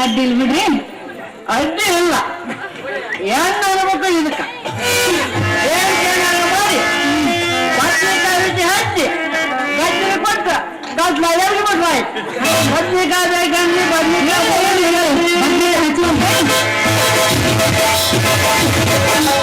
ಅಡ್ಡಿಲ್ ಬಿಡ್ರಿ ಅಡ್ಡಿ ಇಲ್ಲ ಹೆಣ್ಣು ಅನ್ಬೇಕು ಇದಕ್ಕ ಎಲ್ಲಿ ಬಿಟ್ರು ಆಯ್ತು ಬದ್ನಿಕಾಯಿ ಬೇಕಂದ್ರೆ ಬದ್ನಿಕಾಯಿ ಬಂದ್ರೆ ಹಚ್ಚುವಂತೆ ಈಗಲೇ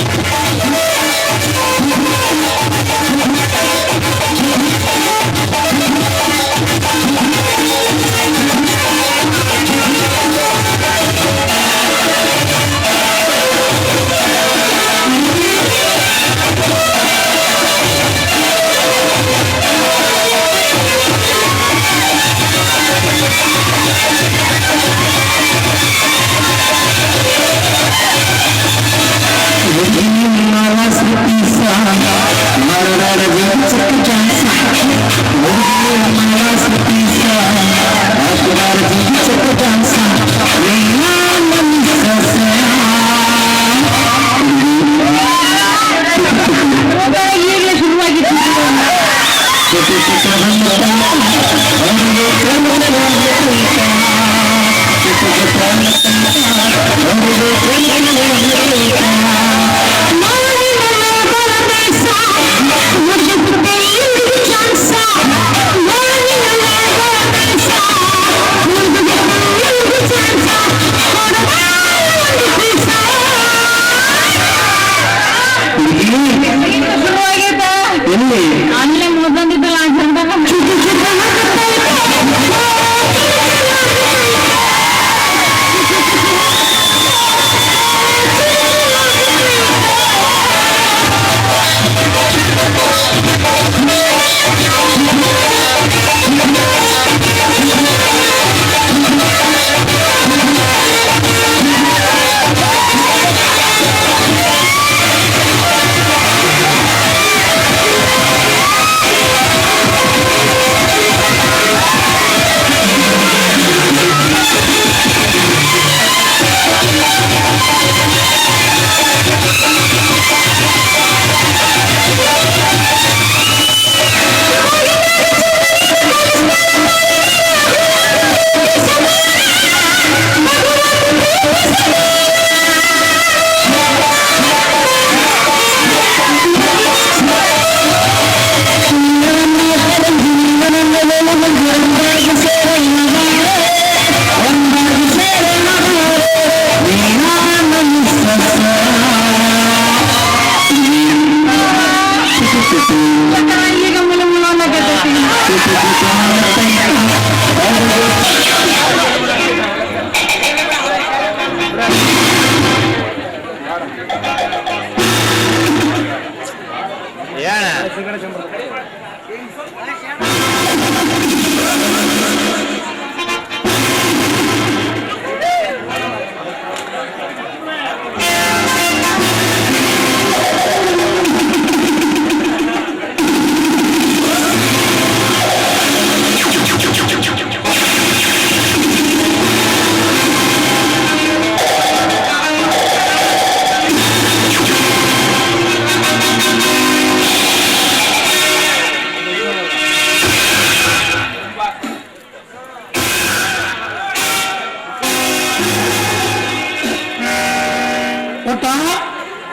সেখানে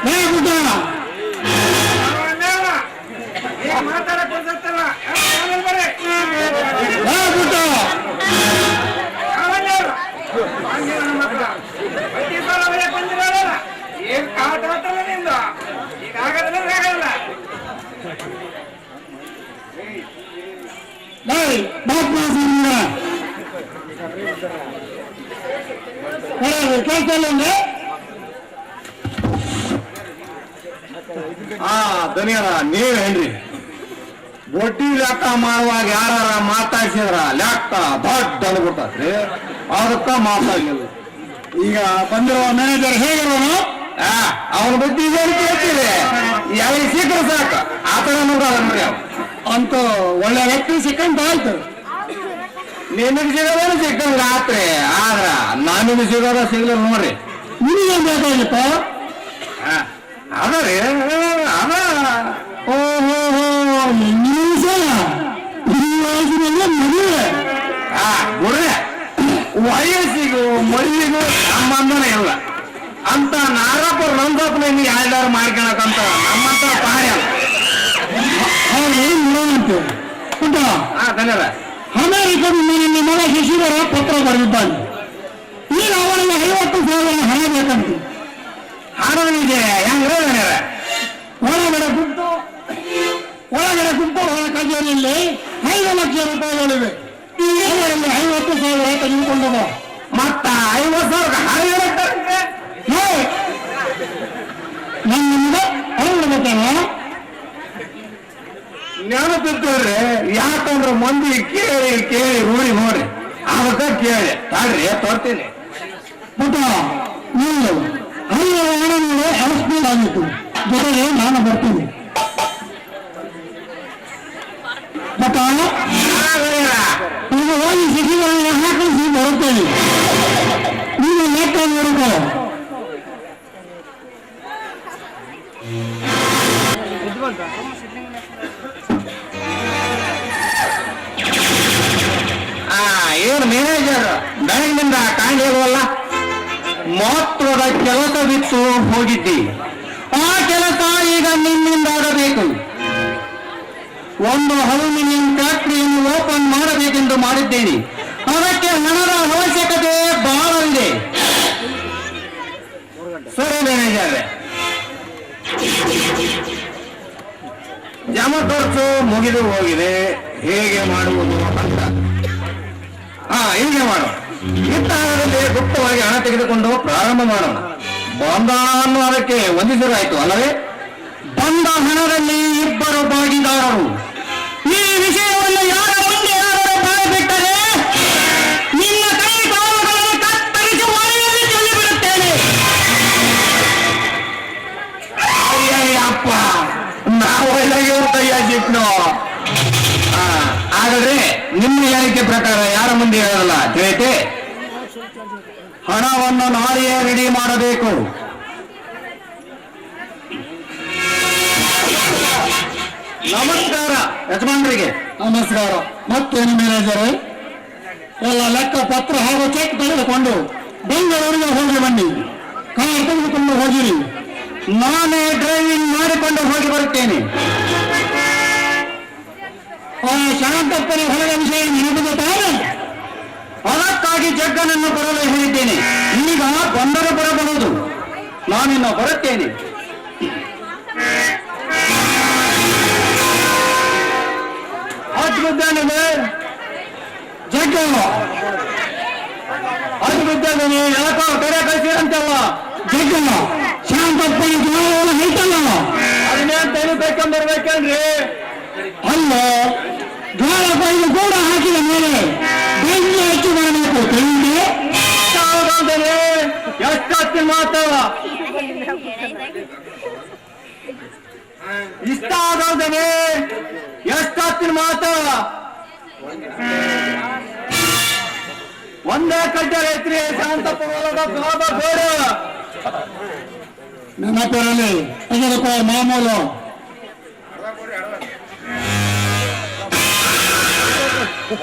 ಹೇ ಪುಟ್ಟ ಧನಿಯರ ನೀವೇನ್ರಿ ಒಟ್ಟಿ ಲೆಕ್ಕ ಮಾಡುವಾಗ ಯಾರ ಮಾತಾಡ್ಸಿದ್ರ ಲೆಕ್ಕ ದೊಡ್ಡ ಅನ್ಬಿಡ್ತಾತ್ರಿ ಅದಕ್ಕ ಮಾತಾಡಿಲ್ಲ ಈಗ ಬಂದಿರುವ ಮ್ಯಾನೇಜರ್ ಹೇಗಿರೋನು? ಅವನ ಬಗ್ಗೆ ಇದೇನು ಕೇಳ್ತೀರಿ? ಯಾವ ಸಿಕ್ಕರು ಸಾಕು? ಆತರ ನೋಡ್ರಿ ಅವ್ ಅಂತ ಒಳ್ಳೆ ವ್ಯಕ್ತಿ ಸಿಕ್ಕಂತ ಆಯ್ತು. ನಿನಗೆ ಸಿಗೋದೇನು ಸಿಕ್ಕಂಗ ಆತ್ರಿ ಆದ್ರ ನನಗೆ ಸಿಗೋದ ಸಿಗ್ಲಿಲ್ಲ ನೋಡ್ರಿ. ನಿನಗೇನ್ ಬೇಕಾಗಿತ್ತ? ಆ, ಅದ ರೀ ಅದ ಓಹೋ ವಯಸ್ಸಿನಲ್ಲೇ ಮದುವೆ ಆ, ಗುಡ್ರೆ ವಯಸ್ಸಿಗೂ ಮದುವೆಗೂ ಸಂಬಂಧನೇ ಇಲ್ಲ. ಅಂತ ನಾರಪ್ಪ ನಂದಪ್ಪನ ಇನ್ನು ಯಾವ್ದಾರು ಮಾಡ್ಕೊಳಕಂತ ನಮ್ಮಂತ ಆ ಧನ್ಯವಾದ. ಅಮೆರಿಕದಿಂದ ನಿನ್ನ ಮಗ ಶಶಿಧರ ಪತ್ರ ಬರೆದಿದ್ದಾನೆ. ಈಗ ಅವನಿಗೆ ಐವತ್ತು ಸಾವಿರ ಹಣ ಬೇಕಂತೆ. ಹಾಡೋನಿಗೆ ಹೆಂಗ್ರೆ ಧನ್ಯವಾದ ಒಳಗಡೆ ಗುಂಪು ಒಳಗಡೆ ಗುಂಪು ಹೊರ ಕಚೇರಿಯಲ್ಲಿ ಐದು ಲಕ್ಷ ರೂಪಾಯಿಗಳಿವೆ ಅದರಲ್ಲಿ ಐವತ್ತು ಸಾವಿರ ತೆಗೆದುಕೊಂಡು ಬಾ ಮತ್ತ ಐವತ್ತು ಸಾವಿರ ಹಾಡು ಹೇಳಕ್ಕಾಗತ್ತೆ? ಹೇ, ನನ್ನ ನಿಮ್ಗೆ ಹೊರಗಡೆ ನೆನಪಿರ್ತವ್ರಿ ಯಾಕಂದ್ರೆ ಮಂದಿ ಕೇಳಿ ಕೇಳಿ ರೂಢಿ ನೋಡಿ ಅದಕ್ಕ ಕೇಳಿ ತಾಡ್ರಿ ತೋರ್ತೀನಿ ಪುಟ ನೀವು ಐದು ಹಣಗಳು ಎಳಸ್ಪೀಡ್ ಆಗಿತ್ತು ಜೊತೆಗೆ ನಾನು ಬರ್ತೀನಿ. ಪುಟ ಈಗ ಹೋಗಿ ಶಿಶಿಗಳನ್ನು ಹಾಕಿಸಿ ಬರುತ್ತೇನೆ. ನೀವು ನೋಡಿಕೋ ಆ ಏನು ಮ್ಯಾನೇಜರ್ ಬೆಳಗಿನಿಂದ ಕಾಣಿಲ್ವಲ್ಲ ಮಹತ್ವದ ಕೆಲಸ ಬಿಟ್ಟು ಹೋಗಿದ್ದಿ. ಆ ಕೆಲಸ ಈಗ ನಿನ್ನಿಂದ ಆಗಬೇಕು ಒಂದು ಅಲ್ಯೂಮಿನಿಯಂ ಫ್ಯಾಕ್ಟರಿಯನ್ನು ಓಪನ್ ಮಾಡಬೇಕೆಂದು ಮಾಡಿದ್ದೇನೆ ಅದಕ್ಕೆ ಹಣದ ಅವಶ್ಯಕತೆ ಬಹಳ ಸರಿ, ಮ್ಯಾನೇಜರ್. ಜಮ ಖರ್ಚು ಮುಗಿದು ಹೋಗಿದೆ. ಹೇಗೆ ಮಾಡುವುದು ಅಂತ. ಹಾ, ಹೀಗೆ ಮಾಡೋಣ ಇತ್ತಾಗದಲ್ಲಿ ಗುಪ್ತವಾಗಿ ಹಣ ತೆಗೆದುಕೊಂಡು ಪ್ರಾರಂಭ ಮಾಡೋಣ. ಬಂದ ಅನ್ನೋದಕ್ಕೆ ವಂದಿಸಲಾಯಿತು ಅಲ್ಲವೇ? ಬಂದ ಹಣದಲ್ಲಿ ಇಬ್ಬರು ಭಾಗಿದಾರರು. ಈ ವಿಷಯವನ್ನು ಯಾರ ಮುಂದೆ ಯಾರು ಬಾಯ್ಬಿಟ್ಟರೆ ನಿನ್ನ ಕೈ ಕಾಲುಗಳನ್ನು ಕತ್ತರಿಸಿ ಮನೆಯಲ್ಲಿ ಚೆಲ್ಲಿಬಿಡುತ್ತೇನೆ. ಅಯ್ಯಯ್ಯಪ್ಪ ನಾವೆಲ್ಲ ಇವ್ರ ಸಿಕ್ನು ಹಾಗಾದ್ರೆ ನಿಮ್ಮ ಹೇಳಿಕೆ ಪ್ರಕಾರ ಯಾರ ಮುಂದೆ ಹೇಳಲ್ಲ ತಿಳಿತೆ ಹಣವನ್ನು ನಾಳೆಯೇ ರೆಡಿ ಮಾಡಬೇಕು. ನಮಸ್ಕಾರ ಯಜಮಾನರಿಗೆ. ನಮಸ್ಕಾರ. ಮತ್ತೇನು ಮ್ಯಾನೇಜರ್? ಎಲ್ಲ ಲೆಕ್ಕ ಪತ್ರ ಹಾಗೂ ಚೆಕ್ ತೆಗೆದುಕೊಂಡು ಬೆಂಗಳೂರಿಗೆ ಹೋಗಿ ಬನ್ನಿ. ಕಾರ್ ತೆಗೆದುಕೊಂಡು ಹೋಗಿರಿ. ನಾನೇ ಡ್ರೈವಿಂಗ್ ಮಾಡಿಕೊಂಡು ಹೋಗಿ ಬರುತ್ತೇನೆ. ಆ ಶಾಂತಪ್ಪನ ಹೊರಗೆ ವಿಷಯ ನೆನಪಿದೆ ತಾನೆ ಅದಕ್ಕಾಗಿ ಜಗ್ಗನನ್ನು ಬರಲು ಹೇಳಿದ್ದೇನೆ. ಈಗ ಬಂದರೆ ಬರಬಹುದು. ನಾನಿನ್ನು ಬರುತ್ತೇನೆ ಅದ್ಭುತನಿಗೆ ಜಗ್ಗ ಯಾಕೋ ಹೇಳ್ತಲ್ಲ ಅಲ್ಲ ಜ್ವಾಲ ಹಾಕಿ ಕೂಡ ಹಾಕಿದ ಮೇಲೆ ಬೆಂಕಿ ಹಚ್ಚಿ ಮಾಡಬೇಕು ತಿಳಿದೆ ಎಷ್ಟಾಸ್ತಿ ಮಾತಾಡ ಇಷ್ಟ ಆಗೋದನೆ ಎಷ್ಟಾಸ್ತಿ ಮಾತಾಡ ಒಂದೇ ಕಡ್ಡ ಐತ್ರಿ ಶಾಂತಪ್ಪ ಒಳಗ ನನ್ನ ಬೇಡ ನೆನಪಿರಲಿ ತೆಗೆದುಕೋ ಮಾಮೂಲು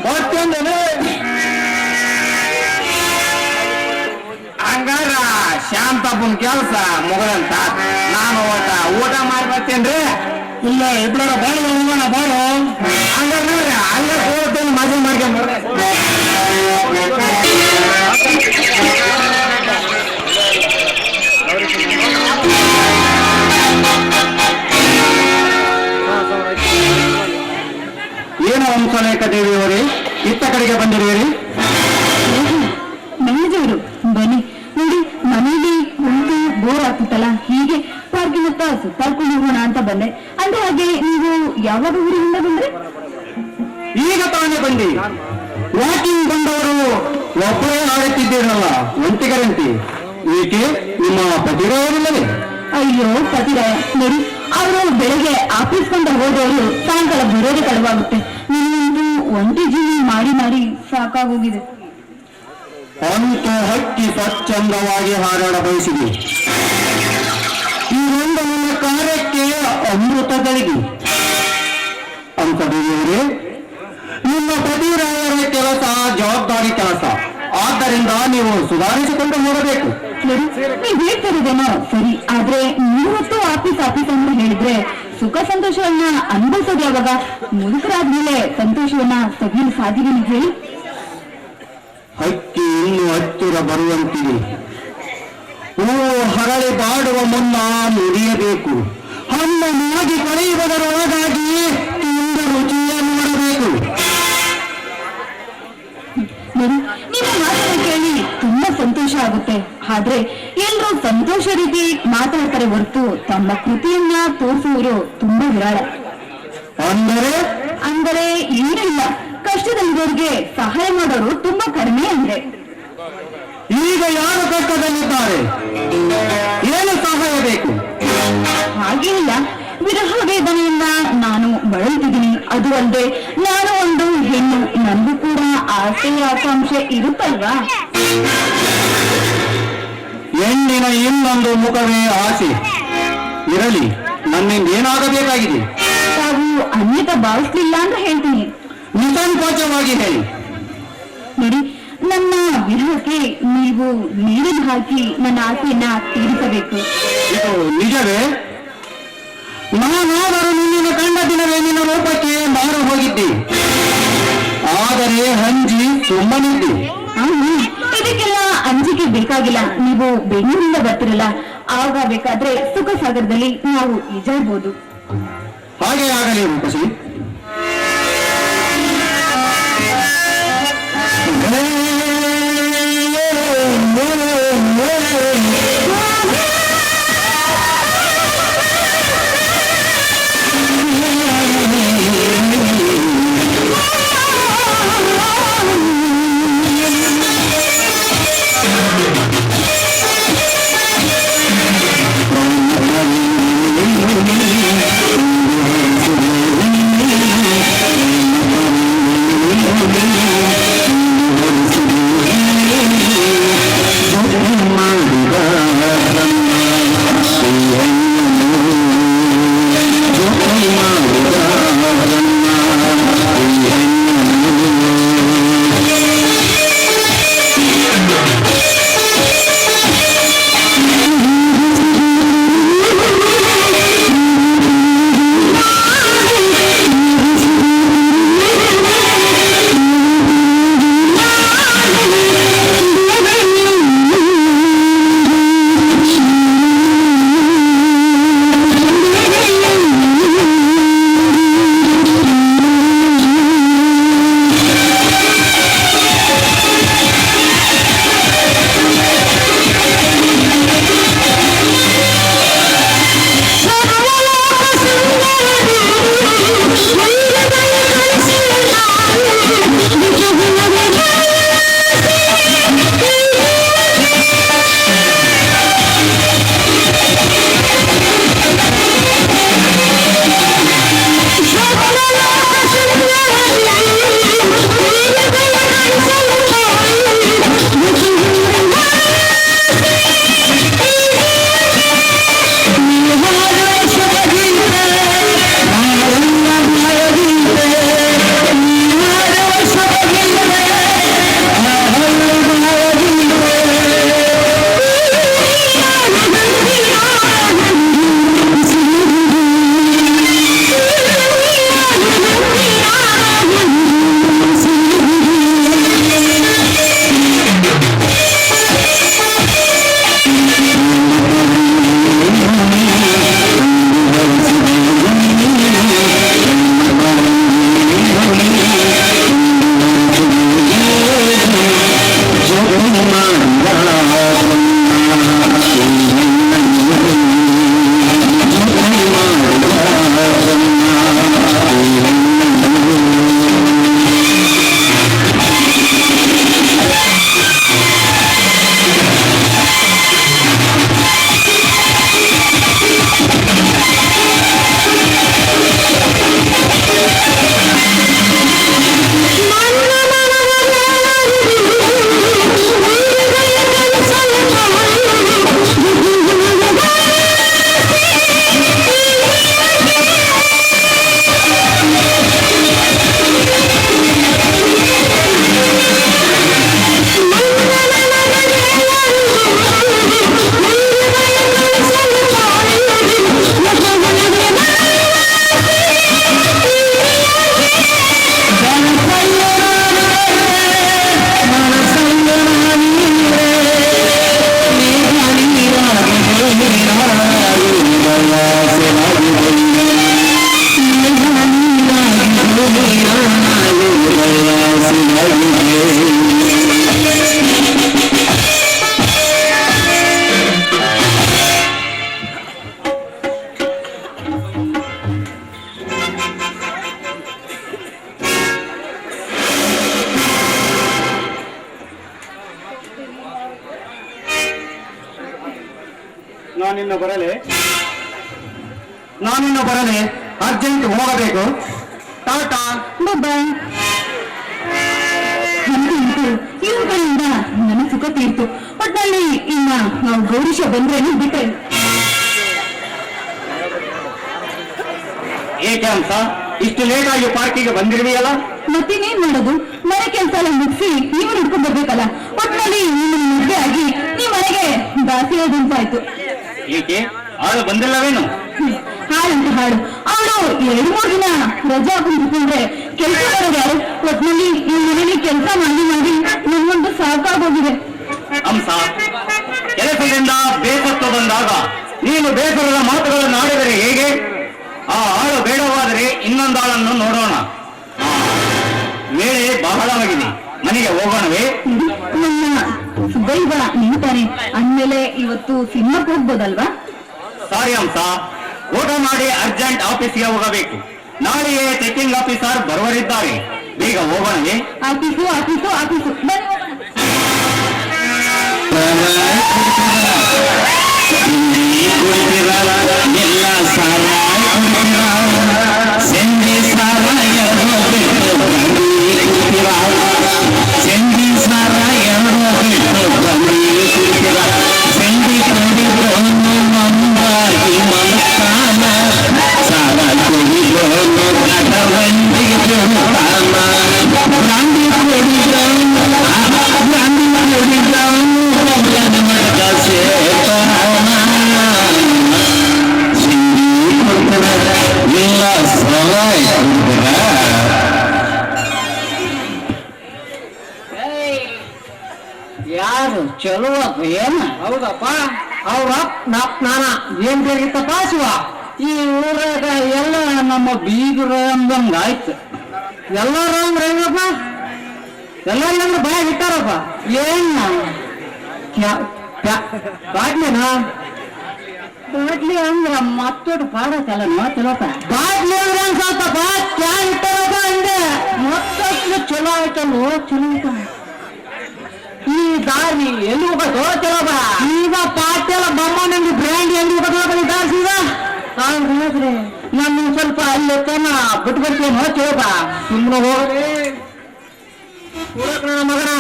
ಮತ್ತೊಂದನೆ ಹಂಗಾರ ಶಾಂತಪ್ಪನ ಕೆಲಸ ಮುಗದಂತ ನಾನು ಊಟ ಊಟ ಮಾಡಿ ಬರ್ತೇನ್ರಿ? ಇಲ್ಲ ಇಬ್ಬರ ಬಾಳ ಹೋಗೋಣ ಬಾರೋ. ಹಂಗಾರ ಅಲ್ಲೇ ಹೋಗ್ತೇನೆ ಮದುವೆ ಮಾಡ್ಕೊಂಡ್ ವಂಶಲೇಖ ದೇವಿಯವರೇ ಇತ್ತ ಕಡೆಗೆ ಬಂದಿರುವಿರಿ. ಮ್ಯಾನೇಜರು ಬನ್ನಿ. ನೋಡಿ ಮನೇಲಿ ಒಂದು ಬೋರ್ ಆಗ್ತಿತ್ತಲ್ಲ ಹೀಗೆ ಪಾರ್ಕಿಂಗ್ ಹತ್ತ ಸುತ್ತಾಡ್ಕೊಂಡು ಹೋಗೋಣ ಅಂತ ಬಂದೆ. ಅಂದ್ರೆ ಹಾಗೆ ನೀವು ಯಾವಾಗ ಊರಿನಿಂದ ಬಂದ್ರೆ? ಈಗ ತಾನೇ ಬಂದಿ. ವಾಕಿಂಗ್ ಬಂದವರು ಒಬ್ಬರೇ ಆಡುತ್ತಿದ್ದೀರಲ್ಲ ಗ್ಯಾರಂಟಿ ಏಕೆ ನಿಮ್ಮ ಪತಿರೋದಿಲ್ಲವೇ ಅಯ್ಯೋ ಪತಿರ ನೋಡಿ ಅವರು ಬೆಳಿಗ್ಗೆ ಆಫೀಸ್ ಕೊಂಡ ಹೋದವರು ಸಾಯಂಕಾಲ ಬರೋದೇ ತಡವಾಗುತ್ತೆ. ನಿಮ್ಮೊಂದು ಒಂಟಿ ಜೀವಿ ಮಾಡಿ ಮಾಡಿ ಸಾಕಾಗೋಗಿದೆ. ಅಂತ ಹಕ್ಕಿ ಸ್ವಚ್ಛಂದವಾಗಿ ಹಾರಾಡ ಬಯಸಿದೆ. ಈ ಒಂದು ಕಾರ್ಯಕ್ಕೆ ಅಂತ ಅಂಕದೇವಿಯವರೇ ನಿಮ್ಮ ಪತಿರಾಯರ ಕೆಲಸ, ಜವಾಬ್ದಾರಿ ಕೆಲಸ. ಆದ್ದರಿಂದ ನೀವು ಸುಧಾರಿಸಿಕೊಂಡು ಹೋಗಬೇಕು. ನೋಡಿ ನೀವ್ ಹೇಳ್ತಿರೋದೇನೋ ಸರಿ ಆದ್ರೆ ನೀವತ್ತು ಆಫೀಸ್ ಆಫೀಸ್ ಅಂತ ಹೇಳಿದ್ರೆ ಸುಖ ಸಂತೋಷವನ್ನ ಅನುಭವಿಸೋದು ಯಾವಾಗ? ಮುದುಕರಾದ್ಮೇಲೆ ಸಂತೋಷವನ್ನ ತೆಗೆಯಲು ಸಾಧ್ಯ ಹೇಳಿ? ಹಕ್ಕಿ ಇನ್ನು ಹತ್ತಿರ ಬರುವಂತಿದೆ. ಹೂವು ಹರಳಿ ಬಾಡುವ ಮುನ್ನ ನುಡಿಯಬೇಕು. ಹಣ್ಣು ಮಾಗಿ ಕೊಳೆಯುವುದರೊಳಗಾಗಿ ತಿಂದು ರುಚಿಯ ನೋಡಬೇಕು. ನೀವು ತುಂಬಾ ಸಂತೋಷ ಆಗುತ್ತೆ. ಆದ್ರೆ ಎಲ್ರೂ ಸಂತೋಷ ರೀತಿ ಮಾತಾಡ್ತಾರೆ ಹೊರತು ತಮ್ಮ ಕೃತಿಯನ್ನ ತೋರಿಸುವರು ತುಂಬಾ ವಿರಾಳ. ಅಂದರೆ? ಅಂದರೆ ಏನಿಲ್ಲ. ಕಷ್ಟದಲ್ಲಿರೋರಿಗೆ ಸಹಾಯ ಮಾಡೋರು ತುಂಬಾ ಕಡಿಮೆ ಅಂದ್ರೆ. ಈಗ ಯಾರು ಕಷ್ಟದಲ್ಲಿದ್ದಾರೆ? ಏನು ಸಹಾಯ ಬೇಕು? ಹಾಗೇನಿಲ್ಲ. ವಿರಹ ವೇದನೆಯಿಂದ ನಾನು ಬಳಲ್ತಿದ್ದೀನಿ. ಅದು ಅಲ್ಲದೆ ನಾನು ಒಂದು ಹೆಣ್ಣು. ನಂದು ಕೂಡ ಆಸೆ ಆಕಾಂಕ್ಷೆ ಇರುತ್ತಲ್ವಾ? ಹೆಣ್ಣಿನ ಇನ್ನೊಂದು ಮುಖವೇ ಆಸೆ. ಇರಲಿ ನನ್ನಿಂದ ಏನಾಗಬೇಕಾಗಿದೆ? ತಾವು ಅನ್ಯತ ಭಾವಿಸ್ಲಿಲ್ಲ ಅಂತ ಹೇಳ್ತೀನಿ. ನಿಸಂಕೋಚವಾಗಿ ಹೇಳಿ. ನೋಡಿ ನನ್ನ ವಿರಹಕ್ಕೆ ನೀವು ನೀರನ್ನು ಹಾಕಿ ನನ್ನ ಆಸೆಯನ್ನ ತೀರಿಸಬೇಕು. ಇದು ನಿಜವೇ? ನಾನಾದರೂ ನಿನ್ನ ಕಂಡ ದಿನವೇ ನಿನ್ನ ರೂಪಕ್ಕೆ ಮಾರು ಹೋಗಿದ್ದೆ. ಆದರೆ ಹಂಜಿ ಸುಮ್ಮನಿದ್ದೆ. ಇದಕ್ಕೆಲ್ಲ ಅಂಜಿಕೆ ಬೇಕಾಗಿಲ್ಲ. ನೀವು ಬೆಂಗಳೂರಿಂದ ಬರ್ತಿರಲ್ಲ ಆಗ ಬೇಕಾದ್ರೆ ಸುಖ ಸಾಗರದಲ್ಲಿ ನಾವು ಈಜಾಡ್ಬೋದು. ಹಾಗೆ ಆಗಲಿ ರೂಪಸಿ. ನಾನಿನ್ನು ಬರಲೆ ಅರ್ಜೆಂಟ್ ಹೋಗಬೇಕು. ಟಾಟಾ. ಬಾಯ್ ಇವುಗಳಿಂದ ನನ್ನ ಸುಖ ತೀರ್ತು. ಒಟ್ನಲ್ಲಿ ಇನ್ನ ನಾವು ಗೌರೀಶ ಬಂದ್ರೆ ಬಿಟ್ರೆ? ಏಕೆ ಅಂತ ಇಷ್ಟು ಲೇಟ್ ಆಗಿ ಪಾರ್ಕಿಗೆ ಬಂದಿರ್ವಿಯಲ್ಲ? ಮತ್ತಿನ್ನೇನ್ ಮಾಡೋದು? ಮನೆ ಕೆಲಸ ಎಲ್ಲ ಮುಗಿಸಿ ನೀವು ಹಿಡ್ಕೊಂಡ್ ಬರ್ಬೇಕಲ್ಲ? ಒಟ್ನಲ್ಲಿ ನಿಮ್ಮನ್ನು ಮುದ್ದೆ ಆಗಿ ನೀವು ಮನೆಗೆ ದಾಸಿ ಹೋದಂತಾಯ್ತು ಏಕೆ? ಆಳು ಬಂದಿಲ್ಲವೇನು? ಹಾಳಂತ ಹಾಳು ಅವಳು ಎರಡು ಮೂರು ದಿನ ರಜಾ ಕುಂತ್ಕೊಂಡ್ರೆ ಕೆಲಸ ಮಾಡೋದು ಒಟ್ಟಿನಲ್ಲಿ ಒಟ್ನಲ್ಲಿ ಈ ಮನೇಲಿ ಕೆಲಸ ಮಾಡಿ ಮಾಡಿ ನನ್ಗೊಂದು ಸಾಕಾಗೋಗಿದೆ. ಅಂಸ ಕೆಲಸದಿಂದ ಬೇಸತ್ತು ಬಂದಾಗ ನೀನು ಬೇಸರದ ಮಾತುಗಳನ್ನು ಆಡಿದರೆ ಹೇಗೆ? ಆ ಆಳು ಬೇಡವಾದರೆ ಇನ್ನೊಂದಾಳನ್ನು ನೋಡೋಣ. ವೇಳೆ ಬಹಳವಾಗಿದೆ ಮನೆಗೆ ಹೋಗೋಣವೇ? ನನ್ನ ದೈವ ನಿಂತಾನೆ. ಅಂದ್ಮೇಲೆ ಇವತ್ತು ಸಿನಿಮಾಕ್ಕೆ ಹೋಗ್ಬೋದಲ್ವಾ? ಸಾರಿ ಅಂಸ ಊಟ ಮಾಡಿ ಅರ್ಜೆಂಟ್ ಆಫೀಸ್ಗೆ ಹೋಗಬೇಕು. ನಾಳೆಯೇ ಚೆಕಿಂಗ್ ಆಫೀಸರ್ ಬರುವರಿದ್ದಾರೆ. ಬೇಗ ಹೋಗೋಣವೇ ಆಫೀಸು ಆಫೀಸು ಆಫೀಸು. ಎಲ್ಲ ಸಾರಾಯ ಈ ಊರಾಗ ಎಲ್ಲ ನಮ್ಮ ಬೀಗರ ಅಂದಂಗ ಆಯ್ತು. ಎಲ್ಲಾರು ಅಂದ್ರೆ ಹೆಂಗಪ್ಪ? ಎಲ್ಲಾರು ಅಂದ್ರೆ ಬಾಯ್ ಇಟ್ಟಾರಪ್ಪ ಏನ್ ಬಾಟ್ಲಿನ? ಬಾಟ್ಲಿ ಅಂದ್ರ ಮತ್ತೊಟ್ಟು ಪಾಡಕ್ಕಲ್ಲ ನೋಡ್ತಿಲ್ಲಪ್ಪ ಬಾಟ್ಲಿ ಅಂದ್ರೆ ಸ್ವಲ್ಪ ಕ್ಯಾ ಇಟ್ಟಾರಪ್ಪ ಅಂದೆ. ಮತ್ತಷ್ಟು ಚಲೋ ಆಯ್ತಲ್ವೋ ಚಲೋ ಆಯ್ತ. ಈ ದಾರಿ ಎಲ್ಲಿ ಹೋಗೋದು ಬಾ ಈಗ ಪಾಟೆಲ್ಲ ಬಮ್ಮನಿಂದ ಬ್ರ್ಯಾಂಡ್ ಎಲ್ಲಿ ಹೋಗೋದು ದಾರಿ ಸೀದಾ ನಾನು ಹೇಳಿದ್ರೆ ನಾನು ಸ್ವಲ್ಪ ಅಲ್ಲಿ ತನ ಬಿಟ್ಬಿಡ್ತೀನಿ ಹೋಗಿ ಹೋಗ ಸುಮ್ಮನೆ ಹೋಗ್ರಿ ನನ್ನ ಮಗನ.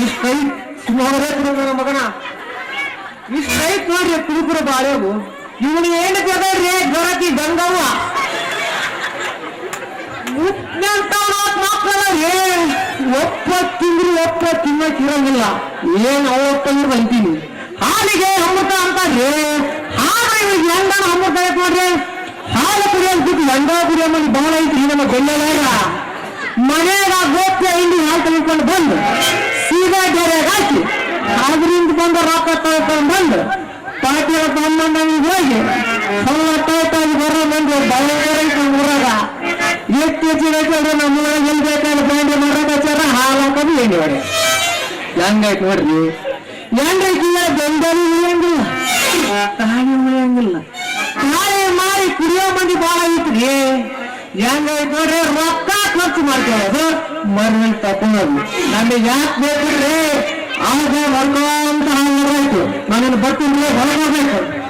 ಇಷ್ಟು ಕೈ ಸುಮ್ಮನೆ ನನ್ನ ಮಗನ. ಇಷ್ಟು ಕೈ ನೋಡ್ರಿ ಕುರುಕುರ ಬಾಳೆವು ಇವನು ಏನು ಕೇಳ್ರಿ ಗರತಿ ಗಂಗವ್ವ ಒಪ್ಪ ತಿಂದ್ರು ಒಪ್ಪ ತಿನ್ನಕ್ ಇರಂಗಿಲ್ಲ. ಏನ್ ಅವತ್ತಂದ್ರೆ ಬಂತೀನಿ ಹಾಲಿಗೆ ಅಮೃತ ಅಂತಾರ್ರಿ ಇವ್ರಿಗೆ ಹೆಂಗನ ಅಮೃತ ಐತ್ ನೋಡ್ರಿ ಹಾಲು ಕುಡಿಯೋದು ಬಿಟ್ಟು ಕುಡಿಯೋ ಮಂದಿ ಬಹಳ ಐತಿ ನಮ್ಮ ಬೆಳ್ಳೆಲಾಗ ಮನೆಯಾಗ ಗೋಪ್ಯ ಹಿಂಡಿ ಹಾಲು ತೆಗೆದುಕೊಂಡು ಬಂದು ಸೀದಾ ಡೇರೆಗೆ ಹಾಕಿ, ಅದರಿಂದ ಬಂದ ರೊಕ್ಕ ತಗೊಂಡು ಬಂದು ಪಾಟಿಯ ತಮ್ಮಂದಂಗೆ ಹೋಗಿ ಸಣ್ಣ ಟೈಟಾಗಿ ಬರೋ ಮಂದಿ ಬಹಳ ಊರಾಗ. ಎಷ್ಟು ಹೆಚ್ಚಿಗೆ ನಮ್ಮ ಎಲ್ಲಿ ಬೇಕಾದ್ರೆ ಬ್ಯಾಂಡಿ ಮಾಡೋದಾಚಾರ ಹಾಲು ಹಾಕೋದು ಎಣ್ಣೆ ನೋಡಿ ಹೆಂಗೈತೆ ನೋಡ್ರಿ? ಹೆಂಗೈತಿ ಬೆಂಬಲಿ ಉಳಿಯಂಗಿಲ್ಲ ತಾಳಿ ಉಳಿಯಂಗಿಲ್ಲ. ತಾಳಿ ಮಾರಿ ಕುಡಿಯೋ ಮಂದಿ ಭಾಳ ಐತ್ರಿ. ಹೆಂಗೈತೆ ನೋಡ್ರಿ, ರೊಕ್ಕ ಖರ್ಚು ಮಾಡ್ಕೊಳ್ಳೋದು ಮರಳಿ ತಕೊಳ್ಳೋದು ನಮಗೆ ಯಾಕೆ ಬೇಕ್ರಿ ಹೊರ್ಕೊಂತ ಹಾಗಾಯ್ತು ನಾನು ಬರ್ತೀನಿ, ಹೊರಗೆ ಇಷ್ಟೊತ್ತಿನಲ್ಲಿ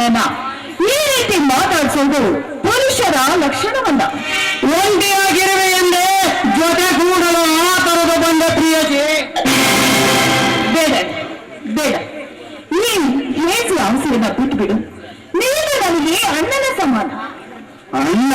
ನನ್ನನ್ನ ಈ ರೀತಿ ಮಾತಾಡಿಸೋದು ಪುರುಷರ ಲಕ್ಷಣವಲ್ಲ. ಒಂಟಿಯಾಗಿರುವೆ ಎಂದೇ ಜೊತೆ ಕೂಡಲು ಆ ತರದ ಬಂದ ಪ್ರಿಯತೆ. ಬೇಡ ಬೇಡ. ನೀನು ಹೇಸುವ ಅವಸರನ ಬಿಟ್ಬಿಡು? ನೀನು ನನಗೆ ಅಣ್ಣನ ಸಮಾನ. ಅಣ್ಣ